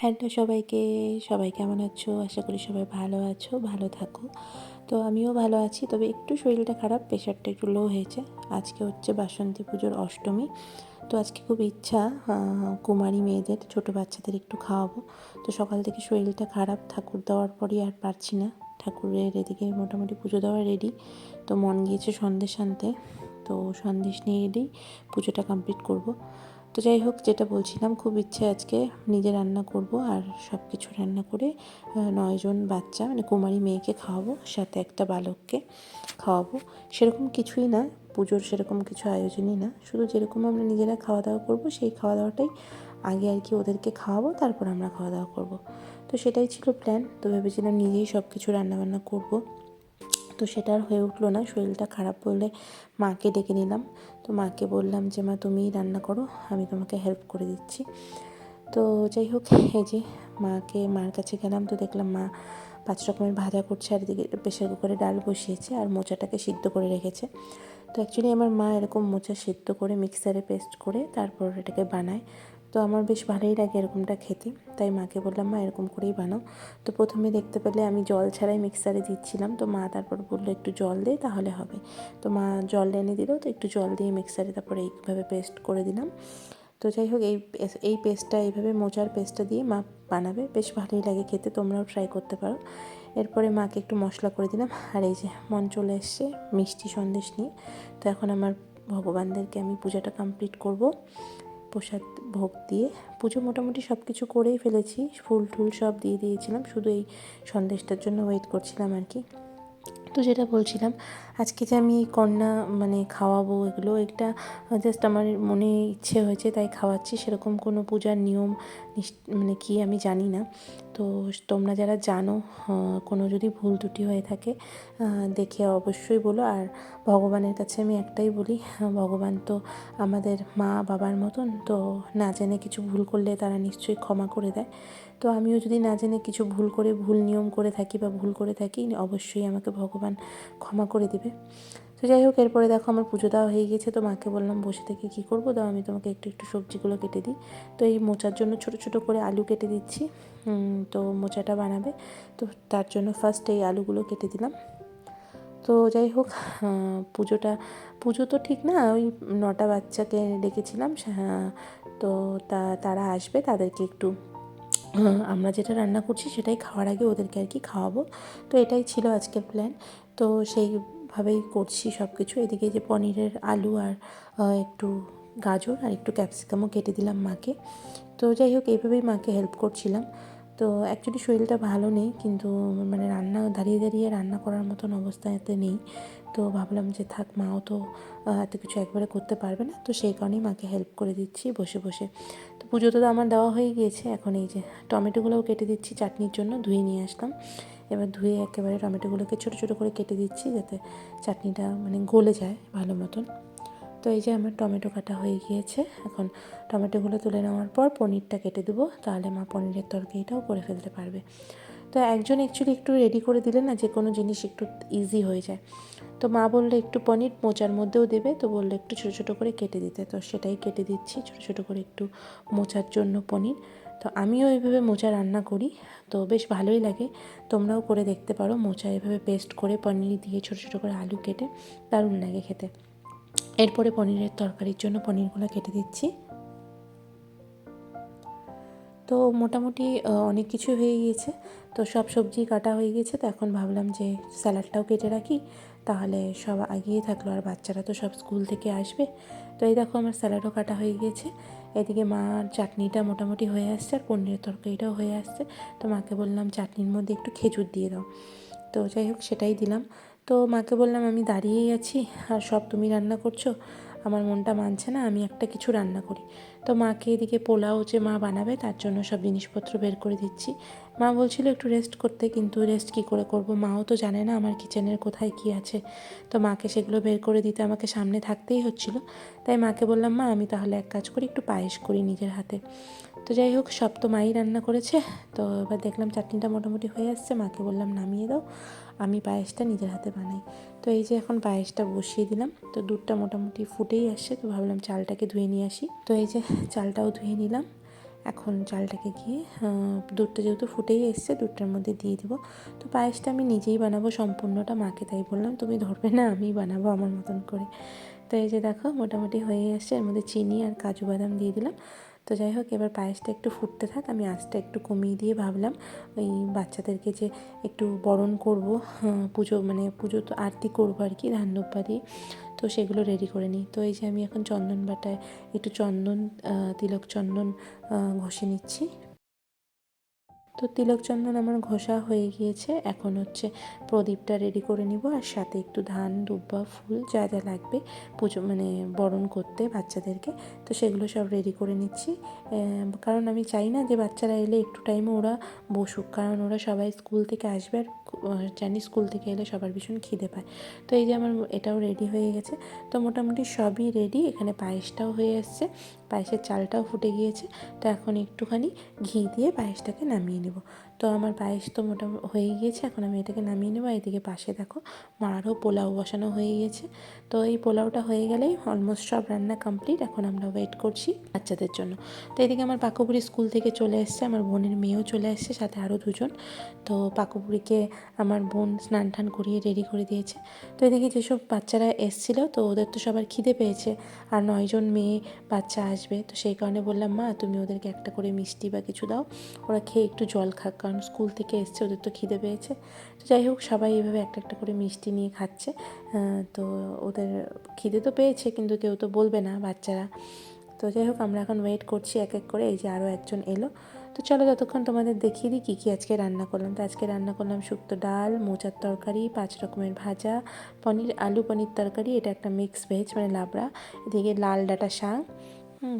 Hello সবাইকে, সবাই কেমন আছো? আশা করি সবাই ভালো আছো, ভালো থাকো। তো আমিও ভালো আছি, তবে একটু শরীরটা খারাপ, প্রেশারটা একটু লো হয়েছে। আজকে হচ্ছে বাসন্তী পুজোর অষ্টমী। তো আজকে খুব ইচ্ছা কুমারী মেয়েদের, ছোট বাচ্চাদের একটু খাওয়াবো। তো সকাল থেকে শরীরটা খারাপ, ঠাকুর দেওয়ার পরই আর পারছি না। ঠাকুরের এদিকে মোটামুটি পুজো দেওয়া রেডি তো মন গিয়েছে সন্দেশ আনতে। তো সন্দেশ নিয়ে এলেই পুজোটা কমপ্লিট করব। তো যাই হোক, যেটা বলছিলাম, খুব ইচ্ছে আজকে নিজে রান্না করব আর সব কিছু রান্না করে নয়জন বাচ্চা মানে কুমারী মেয়েকে খাওয়াবো, সাথে একটা বালককে খাওয়াবো। সেরকম কিছুই না, পুজোর সেরকম কিছু আয়োজনই না। শুধু যেরকম আমরা নিজেরা খাওয়া দাওয়া করব, সেই খাওয়া দাওয়াটাই আগে আর কি ওদেরকে খাওয়াবো, তারপর আমরা খাওয়া দাওয়া করব। তো সেটাই ছিল প্ল্যান তো ভেবেছিলাম নিজেই সব কিছু রান্নাবান্না করব। তো সেটা আর হয়ে উঠল না, শরীরটা খারাপ বললে মাকে ডেকে নিলাম। তো মাকে বললাম যে, মা তুমিই রান্না করো, আমি তোমাকে হেল্প করে দিচ্ছি। তো যাই হোক, এই যে মাকে, মার কাছে গেলাম তো দেখলাম মা পাঁচ রকমের ভাজা করছে, আর এদিকে প্রেশার কুকারে ডাল বসিয়েছে আর মোচাটাকে সিদ্ধ করে রেখেছে। তো অ্যাকচুয়ালি আমার মা এরকম মোচা সিদ্ধ করে মিক্সারে পেস্ট করে তারপর এটাকে বানায়। তো আমার বেশ ভালোই লাগে এরকমটা খেতে। তাই মাকে বললাম, মা, এরকম করেই বানাও। তো প্রথমে দেখতে পেলে আমি জল ছাড়াই মিক্সারে দিচ্ছিলাম। তো মা তারপর বলল, একটু জল দে, তাহলে হবে। তো মা জল এনে দিল। তো একটু জল দিয়ে মিক্সারে তারপরে এইভাবে পেস্ট করে দিলাম। তো যাই হোক, এই এই পেস্টটা, এইভাবে মোচার পেস্টটা দিয়ে মা বানাবে। বেশ ভালোই লাগে খেতে, তোমরাও ট্রাই করতে পারো। এরপরে মাকে একটু মশলা করে দিলাম। আর এই যে মন চলে এসছে মিষ্টি সন্দেশ নিয়ে। তো এখন আমার ভগবানদেরকে আমি পূজাটা কমপ্লিট করব। প্রসাদ ভোগ দিয়ে পুজো মোটামুটি সব কিছু করেই ফেলেছি। ফুল টুল সব দিয়ে দিয়েছিলাম, শুধু এই সন্দেশটার জন্য ওয়েট করছিলাম আর কি। তো যেটা বলছিলাম, আজকে যে আমি কন্যা মানে খাওয়াবো এগুলো, একটা জাস্ট আমার মনে ইচ্ছে হয়েছে তাই খাওয়াচ্ছি। সেরকম কোনো পূজার নিয়ম মানে কি আমি জানি না। তো তোমরা যারা জানো কোনো যদি ভুল ত্রুটি হয়ে থাকে দেখে অবশ্যই বলো। আর ভগবানের কাছে আমি একটাই বলি ভগবান তো আমাদের মা বাবার মতন, তো না জেনে কিছু ভুল করলে তারা নিশ্চয়ই ক্ষমা করে দেয়। তো আমিও যদি না জেনে কিছু ভুল করে, ভুল নিয়ম করে থাকি বা ভুল করে থাকি, অবশ্যই আমাকে ভগবান ক্ষমা করে দিবে। তো যাই হোক, এরপরে দেখো আমার পুজো দেওয়া হয়ে গেছে তো মাকে বললাম, বসে থেকে কী করব? দাও, আমি তোমাকে একটু একটু সবজিগুলো কেটে দিই। তো এই মোচার জন্য ছোট ছোট করে আলু কেটে দিচ্ছি। তো মোচাটা বানাবে। তো তার জন্য ফার্স্ট এই আলুগুলো কেটে দিলাম। তো যাই হোক পুজোটা, পুজো তো ঠিক না, ওই নটা বাচ্চাকে ডেকেছিলাম তো তা, তারা আসবে, তাদেরকে একটু আমরা যেটা রান্না করছি সেটাই খাওয়ার আগে ওদেরকে আর কি খাওয়াবো। তো এটাই ছিল আজকের প্ল্যান তো সেইভাবেই করছি সব কিছু এদিকে যে পনিরের আলু আর একটু গাজর আর একটু ক্যাপসিকামও কেটে দিলাম মাকে। তো যাই হোক, এইভাবেই মাকে হেল্প করছিলাম। তো অ্যাকচুয়ালি শরীরটা ভালো নেই, কিন্তু মানে রান্না, দাঁড়িয়ে দাঁড়িয়ে রান্না করার মতন অবস্থাতে নেই। তো ভাবলাম যে থাক, মাও তো এত কিছু একবারে করতে পারবে না। তো সেই কারণেই মাকে হেল্প করে দিচ্ছি বসে বসে। তো পুজো তো আমার দেওয়া হয়ে গিয়েছে। এখন এই যে টমেটোগুলোও কেটে দিচ্ছি চাটনির জন্য, ধুয়ে নিয়ে আসলাম। এবার ধুয়ে একেবারে টমেটোগুলোকে ছোটো ছোটো করে কেটে দিচ্ছি যাতে চাটনিটা মানে গলে যায় ভালো মতন। তো এই যে আমার টমেটো কাটা হয়ে গিয়েছে, এখন টমেটোগুলো তুলে নেওয়ার পর পনিরটা কেটে দেবো, তাহলে মা পনিরের তরকারিটাও করে ফেলতে পারবে। তো একজন অ্যাকচুয়ালি একটু রেডি করে দিলে না যে কোনো জিনিস একটু ইজি হয়ে যায়। তো মা বললে একটু পনির মোচার মধ্যেও দেবে, তো বলল একটু ছোটো ছোটো করে কেটে দিতে। তো সেটাই কেটে দিচ্ছি, ছোটো ছোটো করে একটু মোচার জন্য পনির। তো আমিও এইভাবে মোচা রান্না করি, তো বেশ ভালোই লাগে। তোমরাও করে দেখতে পারো, মোচা এভাবে পেস্ট করে পনির দিয়ে ছোটো ছোটো করে আলু কেটে দারুণ লাগে খেতে। এরপরে পনিরের তরকারির জন্য পনিরগুলো কেটে দিচ্ছি। তো মোটামুটি অনেক কিছু হয়ে গিয়েছে। তো সব সবজি কাটা হয়ে গেছে, তো এখন ভাবলাম যে স্যালাডটাও কেটে রাখি। তাহলে সব আগিয়ে থাকল, আর বাচ্চারা তো সব স্কুল থেকে আসবে। তো এই দেখো আমার স্যালাডও কাটা হয়ে গিয়েছে এদিকে মার চাটনিটা মোটামুটি হয়ে আসছে আর পনিরের তরকারিটাও হয়ে আসছে। তো মাকে বললাম, চাটনির মধ্যে একটু খেজুর দিয়ে দাও। তো যাই হোক, সেটাই দিলাম। তো মাকে বললাম, আমি দাঁড়িয়েই আছি, আর সব তুমি রান্না করছ? আমার মনটা মানছে না, আমি একটা কিছু রান্না করি। তো মাকে এদিকে পোলাও যে মা বানাবে তার জন্য সব জিনিসপত্র বের করে দিচ্ছি। মা বলছিল একটু রেস্ট করতে, কিন্তু রেস্ট কি করে করব? মাও তো জানে না আমার কিচেনের কোথায় কি আছে। তো মাকে সেগুলো বের করে দিতে আমাকে সামনে থাকতেই হচ্ছিল। তাই মাকে বললাম, মা, আমি তাহলে এক কাজ করি, একটু পায়েস করি নিজের হাতে। তো যাই হোক, সব তো মাই রান্না করেছে। তো এবার দেখলাম চাটনিটা মোটামুটি হয়ে আসছে, মাকে বললাম নামিয়ে দাও, আমি পায়েসটা নিজের হাতে বানাই। তো এই যে এখন পায়েসটা বসিয়ে দিলাম, তো দুধটা মোটামুটি ফুটেই আসছে, তো ভাবলাম চালটাকে ধুয়ে নিয়ে আসি। তো এই যে চালটাও ধুয়ে নিলাম, এখন চালটাকে গিয়ে দুধটা যেহেতু ফুটেই এসছে, দুধটার মধ্যে দিয়ে দিব। তো পায়েসটা আমি নিজেই বানাবো, সম্পূর্ণটা মাকে তাই বললাম, তুমি ধরবে না আমিই বানাবো আমার মতন করে। তো এই যে দেখো, মোটামুটি হয়ে আসছে, এর মধ্যে চিনি আর কাজু বাদাম দিয়ে দিলাম। তো যাই হোক, এবার পায়েসটা একটু ফুটতে থাক। আমি আঁচটা একটু কমিয়ে দিয়ে ভাবলাম, ওই বাচ্চাদেরকে যে একটু বরণ করব পুজো মানে পুজো তো আরতি করব আর কি ধান দুব্বা দিয়ে তো সেগুলো রেডি করে নিই। তো এই যে আমি এখন চন্দন বাটায় একটু চন্দন তিলক চন্দন ঘষে নিচ্ছি। তো তিলক চন্দন আমার ঘষা হয়ে গিয়েছে। এখন হচ্ছে প্রদীপটা রেডি করে নিব আর সাথে একটু ধান, দুব্বা, ফুল যা যা লাগবে পুজো মানে বরণ করতে বাচ্চাদেরকে। তো সেগুলো সব রেডি করে নিচ্ছি। কারণ আমি চাই না যে বাচ্চারা এলে একটু টাইমে ওরা বসুক। কারণ ওরা সবাই স্কুল থেকে আসবে আর জানি স্কুল থেকে এলে সবার ভীষণ খিদে পায়। তো এই যে আমার এটাও রেডি হয়ে গেছে। তো মোটামুটি সবই রেডি এখানে পায়েসটাও হয়ে এসছে পায়েসের চালটাও ফুটে গিয়েছে। তো এখন একটুখানি ঘি দিয়ে পায়েসটাকে নামিয়ে নেব তো আমার পায়েস তো মোটামুটি হয়ে গিয়েছে, এখন আমি এটাকে নামিয়ে নেব। এদিকে পাশে দেখো মারও পোলাও বসানো হয়ে গিয়েছে। তো এই পোলাওটা হয়ে গেলেই অলমোস্ট সব রান্না কমপ্লিট এখন আমরা ওয়েট করছি বাচ্চাদের জন্য। তো এদিকে আমার পাকুপুরি স্কুল থেকে চলে এসছে, আমার বোনের মেয়েও চলে এসছে, সাথে আরও দুজন। তো পাকুপুরিকে আমার বোন স্নান টান করিয়ে রেডি করে দিয়েছে। তো এদিকে যেসব বাচ্চারা এসেছিল, তো ওদের তো সবার খিদে পেয়েছে, আর নয়জন মেয়ে বাচ্চা আসবে। তো সেই কারণে বললাম, মা, তুমি ওদেরকে একটা করে মিষ্টি বা কিছু দাও, ওরা খেয়ে একটু জল খাক। কারণ স্কুল থেকে এসছে, ওদের তো খিদে পেয়েছে। তো যাই হোক, সবাই এভাবে একটা একটা করে মিষ্টি নিয়ে খাচ্ছে। তো ওদের খিদে তো পেয়েছে, কিন্তু কেউ তো বলবে না বাচ্চারা। তো যাই হোক, আমরা এখন ওয়েট করছি এক এক করে, এই যে আরও একজন এলো। তো চলো ততক্ষণ তোমাদের দেখিয়ে দিই কী কী আজকে রান্না করলাম। তো আজকে রান্না করলাম শুক্তো ডাল, মোচার তরকারি, পাঁচ রকমের ভাজা, পনির, আলু পনির তরকারি। এটা একটা মিক্স ভেজ মানে লাবড়া। এদিকে লাল ডাটা শাক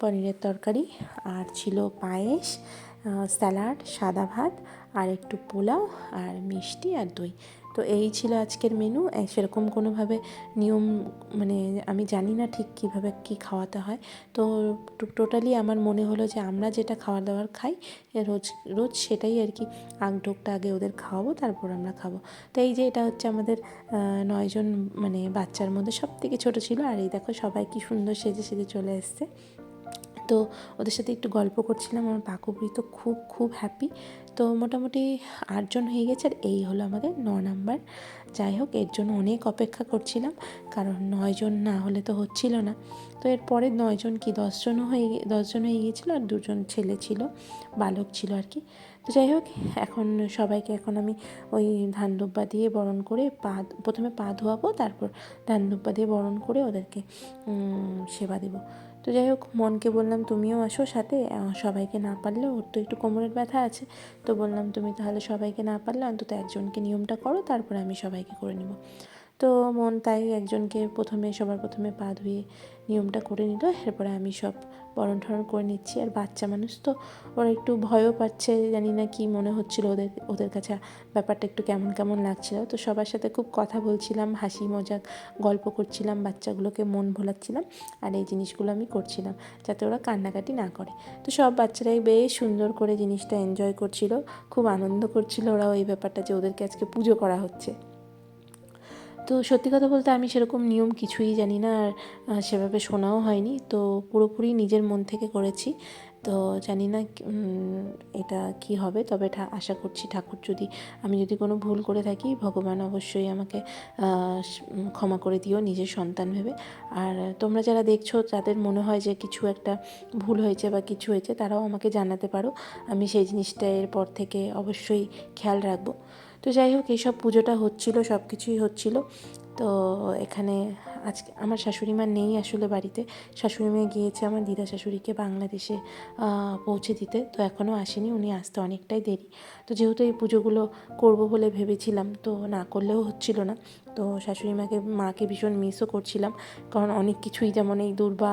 পনিরের তরকারি। আর ছিল পায়েস। স্যালাড, সাদা ভাত, আর একটু পোলাও, আর মিষ্টি, আর দই। তো এই ছিল আজকের মেনু। সেরকম কোনোভাবে নিয়ম মানে আমি জানি না ঠিক কীভাবে কী খাওয়াতে হয়। তো টোটালি আমার মনে হলো যে আমরা যেটা খাওয়া দাওয়ার খাই রোজ রোজ সেটাই আর কি আগডোকটা আগে ওদের খাওয়াবো, তারপর আমরা খাব। তো এই যে এটা হচ্ছে আমাদের নয়জন মানে বাচ্চার মধ্যে সব থেকে ছোটো ছিল। আর এই দেখো সবাই কি সুন্দর সেজে সেজে চলে এসছে। তো ওদের সাথে একটু গল্প করছিলাম, আমার পাকুবুড়ি তো খুব খুব হ্যাপি তো মোটামুটি আটজন হয়ে গেছে, আর এই হলো আমাদের ন নাম্বার। যাই হোক, এর জন্য অনেক অপেক্ষা করছিলাম, কারণ নয়জন না হলে তো হচ্ছিল না। তো এরপরে নয়জন কি দশজনও হয়ে দশজন হয়ে গিয়েছিল, আর দুজন ছেলে ছিল, বালক ছিল আর কি। তো যাই হোক, এখন সবাইকে এখন আমি ওই ধান দুব্বা দিয়ে বরণ করে পা, প্রথমে পা ধোয়াবো, তারপর ধান দিয়ে বরণ করে ওদেরকে সেবা দেবো। তো যাই হোক, মনকে বললাম তুমিও আসো সাথে। সবাইকে না পারলে ওর তো একটু কোমরের ব্যথা আছে। তো বললাম, তুমি তাহলে সবাইকে না পারলে অন্তত একজনকে নিয়মটা করো, তারপরে আমি সবাইকে করে নেব। তো মন তাই একজনকে প্রথমে, সবার প্রথমে পা ধুয়ে নিয়মটা করে নিল। এরপরে আমি সব বরণ ঠরণ করে নিচ্ছি। আর বাচ্চা মানুষ তো ওরা একটু ভয়ও পাচ্ছে, জানি না কি মনে হচ্ছিল ওদের ওদের কাছে ব্যাপারটা একটু কেমন কেমন লাগছিল। তো সবার সাথে খুব কথা বলছিলাম, হাসি, মজাক গল্প করছিলাম, বাচ্চাগুলোকে মন ভোলাচ্ছিলাম আর এই জিনিসগুলো আমি করছিলাম যাতে ওরা কান্নাকাটি না করে। তো সব বাচ্চারাই বেশ সুন্দর করে জিনিসটা এনজয় করছিল, খুব আনন্দ করছিল ওরাও এই ব্যাপারটা যে ওদেরকে আজকে পুজো করা হচ্ছে। তো সত্যি কথা বলতে আমি সেরকম নিয়ম কিছুই জানি না আর সেভাবে শোনাও হয়নি। তো পুরোপুরি নিজের মন থেকে করেছি। তো জানি না এটা কি হবে, তবে আশা করছি ঠাকুর যদি, আমি যদি কোনো ভুল করে থাকি, ভগবান অবশ্যই আমাকে ক্ষমা করে দিও নিজের সন্তান ভেবে। আর তোমরা যারা দেখছ, তাদের মনে হয় যে কিছু একটা ভুল হয়েছে বা কিছু হয়েছে, তারাও আমাকে জানাতে পারো। আমি সেই জিনিসটা এরপর থেকে অবশ্যই খেয়াল রাখব। তো যাই হোক, এইসব পুজোটা হচ্ছিল সব কিছুই হচ্ছিল। তো এখানে আজকে আমার শাশুড়ি মা নেই আসলে বাড়িতে। শাশুড়ি মেয়ে গিয়েছে আমার দিদা শাশুড়িকে বাংলাদেশে পৌঁছে দিতে। তো এখনও আসেনি, উনি আসতে অনেকটাই দেরি। তো যেহেতু এই পুজোগুলো করব বলে ভেবেছিলাম, তো না করলেও হচ্ছিল না। তো শাশুড়ি মাকে মাকে ভীষণ মিসও করছিলাম। কারণ অনেক কিছুই যেমন এই দুর্বা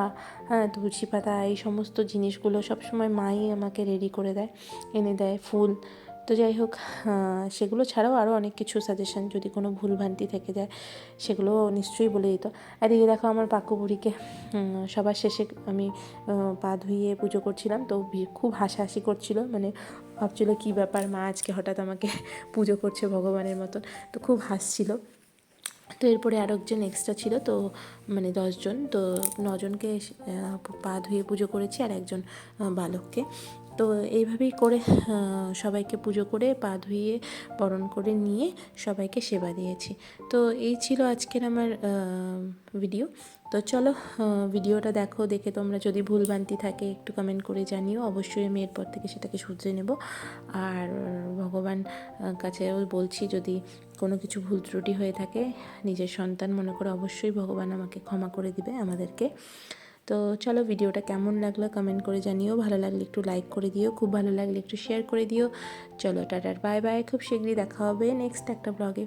তুলসী পাতা, এই সমস্ত জিনিসগুলো সবসময় মাই আমাকে রেডি করে দেয়। এনে দেয় ফুল তো যাই হোক সেগুলো ছাড়াও আরও অনেক কিছু সাজেশন যদি কোনো ভুলভ্রান্তি থেকে যায়, সেগুলো নিশ্চয়ই বলে দিত। আর এই দেখো আমার পাকু বুড়িকে সবার শেষে আমি পা ধুইয়ে পুজো করছিলাম, তো খুব হাসাহাসি করছিল মানে ভাবছিল কী ব্যাপার, মা আজকে হঠাৎ আমাকে পুজো করছে ভগবানের মতন, তো খুব হাসছিল। তো এরপরে আরও একজন এক্সট্রা ছিল, তো মানে দশজন, তো নজনকে পা ধুয়ে পুজো করেছি, আর একজন বালককে। তো এইভাবেই করে সবাইকে পুজো করে, পা ধুইয়ে বরণ করে নিয়ে সবাইকে সেবা দিয়েছি। তো এই ছিল আজকের আমার ভিডিও তো চলো ভিডিওটা দেখো, দেখে তোমরা যদি ভুলভ্রান্তি থাকে একটু কমেন্ট করে জানিও। অবশ্যই আমি এরপর থেকে সেটাকে শুধরে নেব। আর ভগবান কাছেও বলছি, যদি কোনো কিছু ভুল ত্রুটি হয়ে থাকে, নিজের সন্তান মনে করে অবশ্যই ভগবান আমাকে ক্ষমা করে দিবে আমাদেরকে। তো চলো ভিডিওটা কেমন লাগল কমেন্ট করে জানিও। ভালো লাগলে একটু লাইক করে দিও, খুব ভালো লাগলে একটু শেয়ার করে দিও। চলো টাটার বাই বাই খুব শীঘ্রই দেখা হবে নেক্সট একটা ব্লগে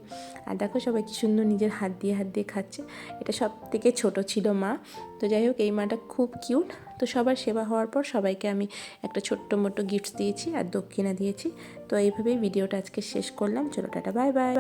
আর দেখো সবাই কি সুন্দর নিজের হাত দিয়ে হাত দিয়ে খাচ্ছে। এটা সব থেকে ছোটো ছিল মা। তো যাই হোক, এই মাটা খুব কিউট তো সবার সেবা হওয়ার পর সবাইকে আমি একটা ছোট্ট মোটো গিফটস দিয়েছি আর দক্ষিণা দিয়েছি। তো এইভাবেই ভিডিওটা আজকে শেষ করলাম। চলো টাটা বাই বাই